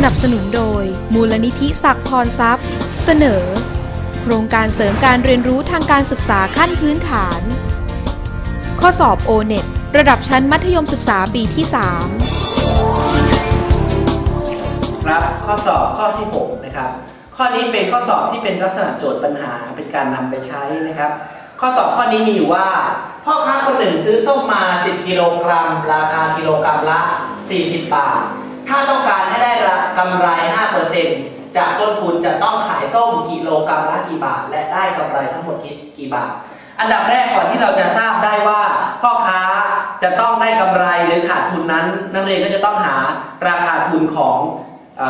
สนับสนุนโดย มูลนิธิศักดิ์พรทรัพย์ เสนอ โครงการเสริมการเรียนรู้ทางการศึกษาขั้นพื้นฐาน ข้อสอบ o n e t ระดับชั้นมัธยมศึกษาปีที่ 3 ครับข้อสอบข้อที่ 6 นะครับ ข้อนี้เป็นข้อสอบที่เป็นลักษณะโจทย์ปัญหาเป็นการนำไปใช้นะครับ ข้อสอบข้อนี้มีอยู่ว่า พ่อค้าคนหนึ่งซื้อส้มมา 10 กิโลกรัม ราคากิโลกรัมละ 40 บาท ถ้าต้องการให้ได้กำไร 5%จากต้นทุนจะต้องขายส้มกิโลกรัมละกี่บาท และได้กำไรทั้งหมดกี่บาท อันดับแรกก่อนที่เราจะทราบได้ว่า พ่อค้าจะต้องได้กำไรหรือขาดทุนนั้น นักเรียนก็จะต้องหาราคาทุนของอ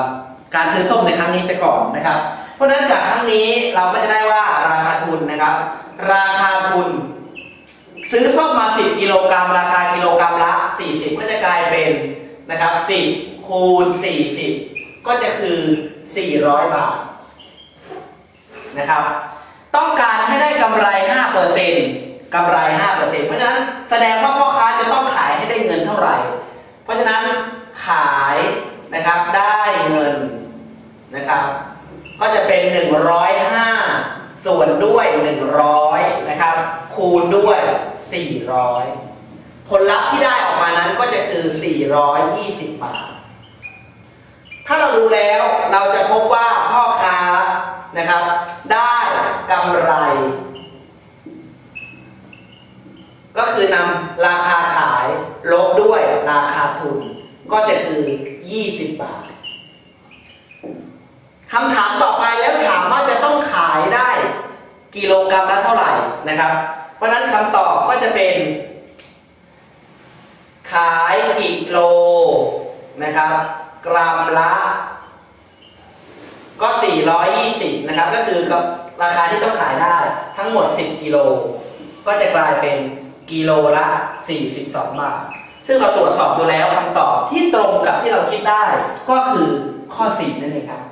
การซื้อส้มในครั้งนี้เสียก่อนนะครับ เพราะฉะนั้นจากครั้งนี้เราก็จะได้ว่าราคาทุนนะครับ ราคาทุน ซื้อส้มมา 10 กิโลกรัมราคากิโลกรัมละ 40 ก็จะกลายเป็นนะครับ 10 คูณ 40 ก็จะคือ 400 บาทนะครับ ต้องการให้ได้กำไร 5%กำไร 5%เพราะฉะนั้นแสดงว่าพ่อค้าจะต้องขายให้ได้เงินเท่าไหร่ เพราะฉะนั้นขายนะครับได้เงินนะครับ ก็จะเป็น 105 ส่วนด้วย 100 นะครับ คูณด้วย 400 ผลลัพธ์ที่ได้ออกมานั้นก็จะคือ 420 บาทถ้าเรา ดูแล้วเราจะพบว่าพ่อค้านะครับ ได้กำไร ก็คือนำราคาขายลบด้วยราคาทุน ก็จะคือ 20 บาทคำถามต่อไปแล้วถามว่าจะต้องขายได้กิโลกรัมละเท่าไหร่นะครับ เพราะฉะนั้นคำตอบก็จะเป็น ขายกิโลนะครับ กรัมละ ก็ 420 นะครับ ก็คือกับราคาที่ต้องขายได้ทั้งหมด 10 กิโล ก็จะกลายเป็นกิโลละ 42 บาท ซึ่งเราตรวจสอบดูแล้วคำตอบที่ตรงกับที่เราคิดได้ ก็คือข้อ 4 นั่นเองครับ